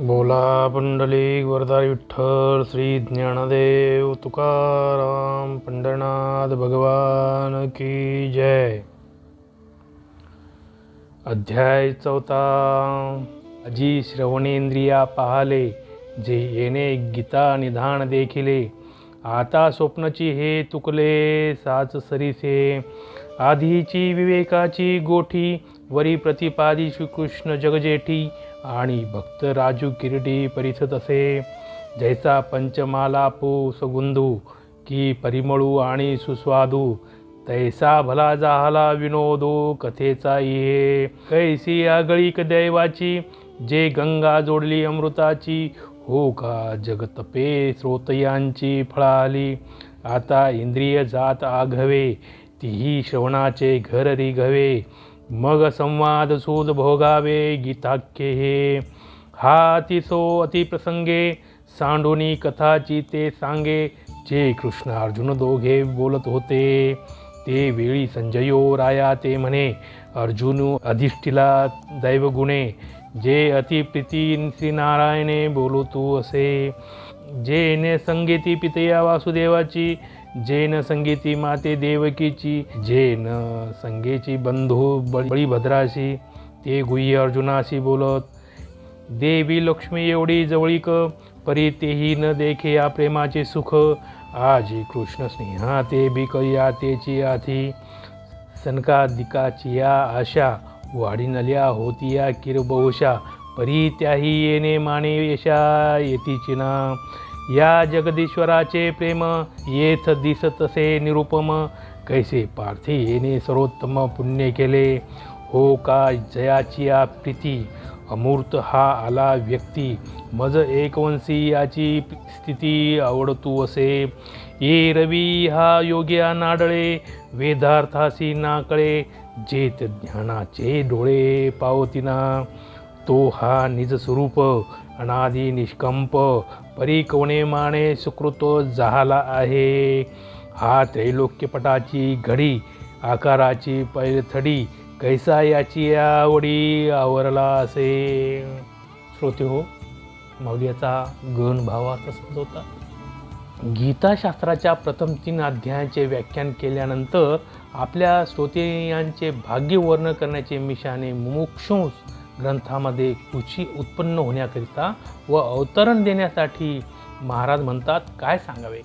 बोला पुंडलिक वरदारी विठ्ठल श्री ज्ञानदेव तुकाराम पंढरनाथ भगवान की जय. अध्याय चौथा. अजी श्रवणेंद्रिया पाहाले जे येणे गीता निधान देखिले. आता स्वप्नची हे तुकले साच सरीसे. आधीची विवेकाची गोठी वरी प्रतिपादी श्रीकृष्ण जगजेठी. आणि भक्त राजू किरीटी परिसत असे जैसा पंचमाला पू सगुंदू की परिमळू आणि सुस्वादू तैसा भला जाहला विनोदो कथेचा ये कैसी आगळीक दैवाची जे गंगा जोडली अमृताची हो का जगतपे स्रोतयांची फळाली. आता इंद्रिय जात आघवे तीही श्रवणाचे घर रिघवे मग संवाद सूद भोगावे गीताख्ये। हे हा अतिसो अतिप्रसंगे सांडोनी कथाची ते सांगे जे कृष्ण अर्जुन दोघे बोलत होते। ते वेळी संजयो राया ते म्हणे अर्जुन अधिष्ठिला दैवगुणे जे अतिप्रीती श्रीनारायणे बोलू तू असे. जे ने संगीती पितया वासुदेवाची जे न संगीती माते देवकीची जे न संगेची बंधू बळी बळीभद्राशी ते गुह्य अर्जुनाशी बोलत देवी लक्ष्मी एवढी जवळीक परी तेही न देखे या प्रेमाचे सुख. आजी कृष्ण स्नेहा ते बी कया तेची आधी सनकादिकाची या आशा. वाढीनल्या होतिया किरबहुशा परी त्याही येणे माने यशा येतीची ना या जगदीश्वराचे प्रेम येथ दिसतसे निरुपम. कैसे पार्थे येणे सर्वोत्तम पुण्य केले. हो का जयाची या प्रीती अमूर्त हा आला व्यक्ती. मज एकवंशी याची स्थिती आवडतू असे. ये रवी हा योग्या नाडळे वेदार्थासी नाकळे. जेत ज्ञानाचे डोळे पावतीना तो हा निज स्वरूप अनादि निष्कंप परिकवणे कोणे माने सुकृत झाला आहे. हा त्रैलोक्यपटाची घडी आकाराची पैथडी कैसा याची आवडी आवरला असे. श्रोते हो मौल्याचा गण भावाचा समजवता गीताशास्त्राच्या प्रथम तीन अध्यायाचे व्याख्यान केल्यानंतर आपल्या श्रोतेयांचे भाग्य वर्ण करण्याचे मिशाने मुमुक्षुंस ग्रंथामध्ये रुची उत्पन्न होण्याकरिता व अवतरण देण्यासाठी महाराज म्हणतात काय सांगावे?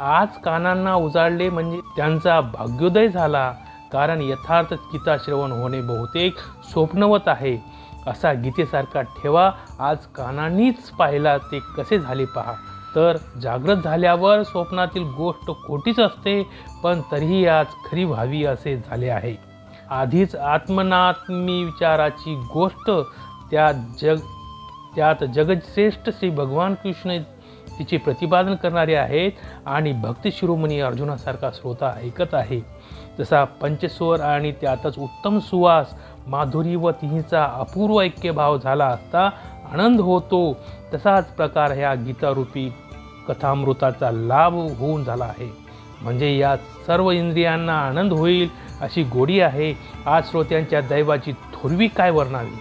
आज कानांना उजाडले म्हणजे त्यांचा भाग्योदय झाला. कारण यथार्थ गीता श्रवण होणे बहुतेक स्वप्नवत आहे. असा गीतेसारखा ठेवा. आज कानांनीच पाहिला ते कसे झाले पहा. तर जागृत झाल्यावर स्वप्नातील गोष्ट खोटीच असते पण तरीही आज खरी व्हावी असे झाले आहे. आधीच आत्मनात्मी विचाराची गोष्ट त्यात जग त्यात जगश्रेष्ठ श्री भगवान कृष्ण तिचे प्रतिपादन करणारे आहेत आणि भक्ती शिरोमणी अर्जुनासारखा श्रोता ऐकत आहे. जसा पंचस्वर आणि त्यातच उत्तम सुवास माधुरी व तिहीचा अपूर्व ऐक्यभाव झाला असता आनंद होतो तसाच प्रकार ह्या गीतारूपी कथामृताचा लाभ होऊन झाला आहे. म्हणजे या सर्व इंद्रियांना आनंद होईल अशी गोडी आहे. आज श्रोत्यांच्या दैवाची थोरवी काय वर्णावी?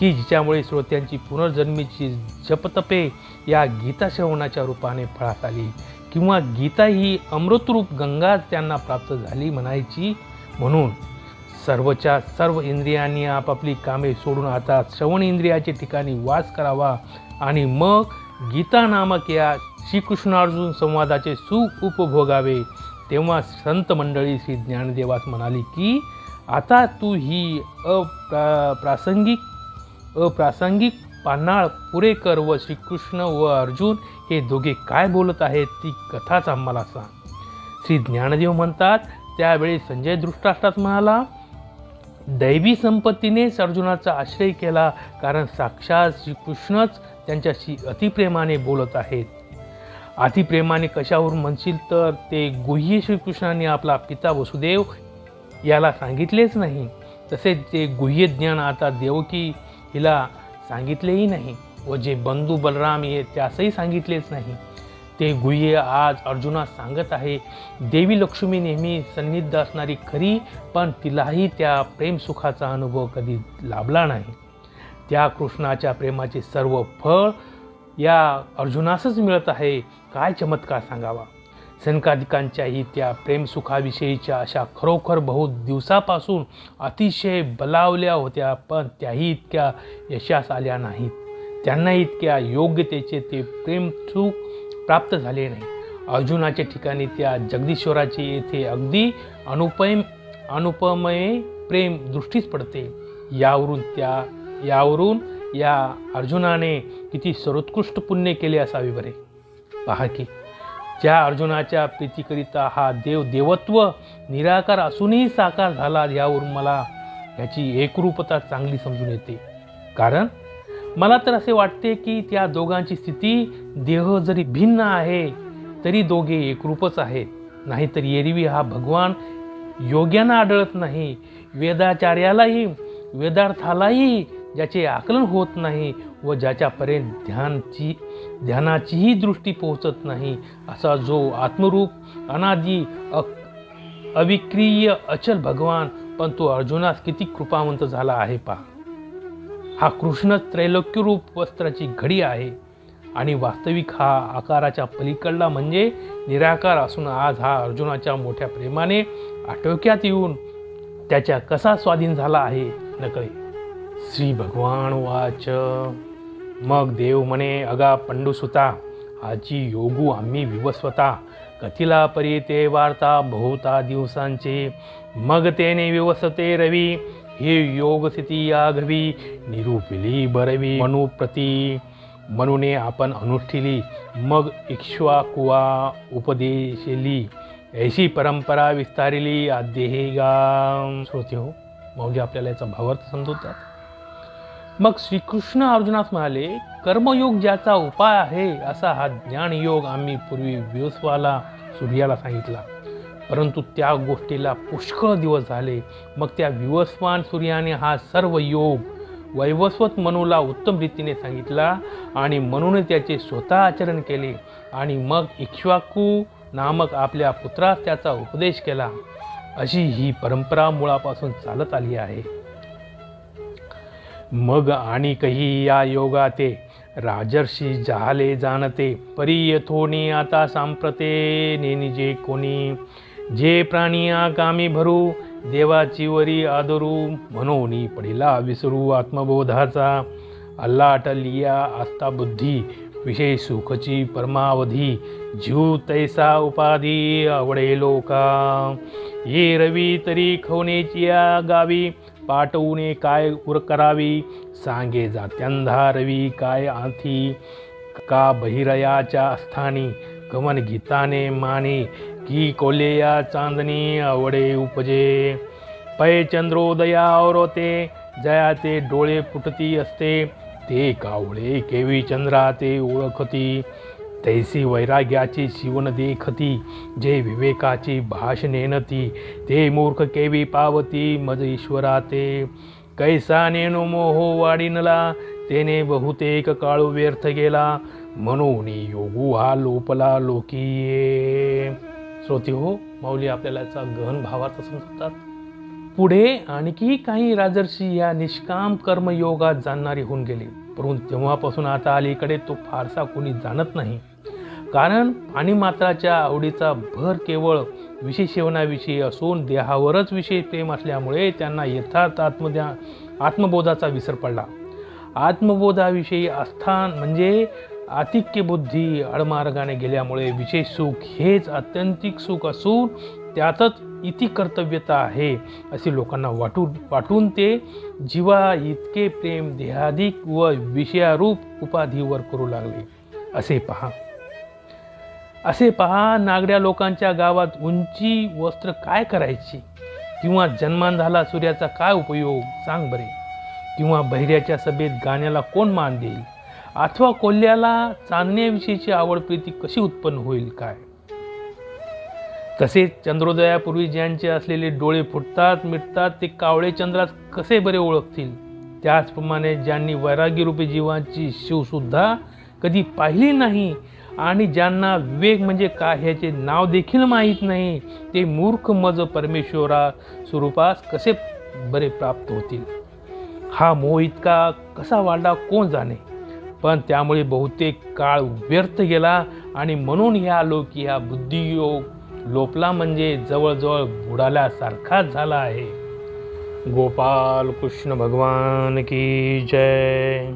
की जिच्यामुळे श्रोत्यांची पुनर्जन्मीची जपतपे या गीता श्रवणाच्या रूपाने फळात आली? किंवा गीता ही अमृतरूप गंगा त्यांना प्राप्त झाली म्हणायची? म्हणून सर्वच्या सर्व इंद्रियांनी आपापली कामे सोडून आता श्रवण इंद्रियाच्या ठिकाणी वास करावा आणि मग गीता नामक या श्रीकृष्णार्जुन संवादाचे सुख उपभोगावे. तेव्हा संत मंडळी श्री ज्ञानदेवास म्हणाली की आता तू ही अप्रा प्रासंगिक अप्रासंगिक पानाळ पुरेकर व श्रीकृष्ण व अर्जुन हे दोघे काय बोलत आहेत ती कथाच आम्हाला सांग. श्री ज्ञानदेव म्हणतात त्यावेळी संजय दृष्टाष्टात म्हणाला दैवी संपत्तीनेच अर्जुनाचा आश्रय केला कारण साक्षात श्रीकृष्णच त्यांच्याशी अतिप्रेमाने बोलत आहेत. अतिप्रेमाने कशावरून म्हणशील तर ते गुह्य श्रीकृष्णाने आपला पिता वसुदेव याला सांगितलेच नाही. तसेच ते गुह्य ज्ञान आता देवकी हिला सांगितलेही नाही व जे बंधू बलराम हे त्यासही सांगितलेच नाही. ते गुह्य आज अर्जुनास सांगत आहे देवी लक्ष्मी नेहमी सन्निध असणारी खरी पण तिलाही त्या प्रेमसुखाचा अनुभव कधी लाभला नाही. त्या कृष्णाच्या प्रेमाचे सर्व फळ या अर्जुनासच मिळत आहे. काय चमत्कार सांगावा. सनकादिकांच्याही त्या प्रेमसुखाविषयीच्या अशा खरोखर बहुत दिवसापासून अतिशय बलावल्या होत्या पण त्याही इतक्या यशास आल्या नाहीत. त्यांना इतक्या योग्यतेचे ते प्रेमसुख प्राप्त झाले नाही. अर्जुनाच्या ठिकाणी त्या जगदीश्वराचे येथे अगदी अनुपम अनुपमय प्रेम दृष्टीच पडते. यावरून त्या यावरून या अर्जुनाने किती सर्वोत्कृष्ट पुण्य केले असावे बरे. पहा की ज्या अर्जुनाच्या प्रीतीकरिता हा देव देवत्व निराकार असूनही साकार झाला यावरून मला ह्याची एकरूपता चांगली समजून येते. कारण मला तर असे वाटते की त्या दोघांची स्थिती देह जरी भिन्न आहे तरी दोघे एकरूपच आहेत. नाहीतर एरवी हा भगवान योग्यांना आढळत नाही. वेदाचार्यालाही वेदार्थालाही ज्याचे आकलन होत नाही व ज्याच्यापर्यंत ध्यानची ध्यानाचीही दृष्टी पोहोचत नाही असा जो आत्मरूप अनादी अ अविक्रिय अचल भगवान पण तो अर्जुनास किती कृपावंत झाला आहे पहा. हा कृष्ण त्रैलोक्यरूप वस्त्राची घडी आहे. आणि वास्तविक हा आकाराच्या पलीकडला म्हणजे निराकार असून आज हा अर्जुनाच्या मोठ्या प्रेमाने आटोक्यात येऊन त्याच्या कसा स्वाधीन झाला आहे नकळे. श्री भगवान वाच. मग देव म्हणे अगा पंडुसुता आजी योगू आम्ही विवस्वता. कथिला परी ते वार्ता बहुता दिवसांचे. मग तेने विवसते रवी. हे योग स्थिती याघवी निरूपिली बरवी मनुप्रती म्हणून आपण अनुष्ठिली मग इक्ष्वाकुवा उपदेशली. ऐशी परंपरा विस्तारिली आद्येगा श्रोते हो मौजे आपल्याला याचा भावार्थ समजवतात. मग श्रीकृष्ण अर्जुनास म्हणाले कर्मयोग ज्याचा उपाय आहे असा हा ज्ञानयोग आम्ही पूर्वी व्यवस्वाला सूर्याला सांगितला. परंतु त्या गोष्टीला पुष्कळ दिवस झाले. मग त्या विवस्वान सूर्याने हा सर्व योग वैवस्वत मनूला उत्तम रीतीने सांगितला आणि मनूने त्याचे स्वतः आचरण केले आणि मग इक्ष्वाकू नामक आपल्या पुत्रास त्याचा उपदेश केला. अशी ही परंपरा मुळापासून चालत आली आहे. मग आणि काही या योगाते राजर्षी जाहले जाणते परी यथोनी आता सांप्रते नेनी जे कोणी जे प्राणी कामी भरू देवाची वरी आदरू म्हणून पडिला विसरू आत्मबोधाचा अल्लाटलिया आस्था बुद्धी विषय सुखची परमावधी जीव तैसा उपाधी आवडे लोका ये रवी तरी खवनेची या गावी पाठवूने काय उर करावी सांगे जात्यांधा रवी काय आथी का बहिरयाच्या स्थानी गमन गीताने माने की कोलेया चांदणी आवडे उपजे. पै चंद्रोदया औरते जया ते डोळे फुटती असते. ते कावळे केवी चंद्रा ते ओळखती. तैसी वैराग्याची शिवण देखती जे विवेकाची भाष नेनती ते मूर्ख केवी पावती मज ईश्वरा ते कैसा नेनो मोहो वाढीनला तेने बहुतेक काळू व्यर्थ गेला. म्हणून योगू हा लोपला लोकीये. श्रोते हो माऊली आपल्याला याचा गहन भावार्थ समजतात. पुढे आणखी काही राजर्षी या निष्काम कर्मयोगात जाणणारी होऊन गेली. परंतु तेव्हापासून आता अलीकडे तो फारसा कोणी जाणत नाही. कारण पाणी मात्राच्या आवडीचा भर केवळ विषय सेवनाविषयी असून देहावरच विशेष प्रेम असल्यामुळे त्यांना यथार्थ आत्मध्या आत्मबोधाचा विसर पडला. आत्मबोधाविषयी आस्थान म्हणजे आतिक्य बुद्धी आडमार्गाने गेल्यामुळे विशेष सुख हेच आत्यंतिक सुख असून त्यातच इति कर्तव्यता आहे असे लोकांना वाटून वाटून ते जीवा इतके प्रेम देहाधिक व विषयारूप उपाधीवर करू लागले. असे पहा. असे पहा नागड्या लोकांच्या गावात उंची वस्त्र काय करायची? किंवा जन्मान झाला सूर्याचा काय उपयोग? सांग बरे. किंवा बहिऱ्याच्या सभेत गाण्याला कोण मान देईल? अथवा कोल्ह्याला चांदण्याविषयीची आवड प्रीती कशी उत्पन्न होईल काय? तसेच चंद्रोदयापूर्वी ज्यांचे असलेले डोळे फुटतात मिटतात ते कावळे चंद्रात कसे बरे ओळखतील? त्याचप्रमाणे ज्यांनी वैराग्यरूपी जीवांची शिवसुद्धा कधी पाहिली नाही आणि ज्यांना विवेक म्हणजे काय ह्याचे नाव देखील माहीत नाही ते मूर्ख मज परमेश्वरा स्वरूपास कसे बरे प्राप्त होतील? हा मोह इतका कसा वाढला कोण जाणे? पण त्यामुळे बहुतेक काळ व्यर्थ गेला आणि म्हणून ह्या लोक ह्या बुद्धियोग लोपला म्हणजे जवळजवळ बुडाल्यासारखाच झाला आहे. गोपाल कृष्ण भगवान की जय.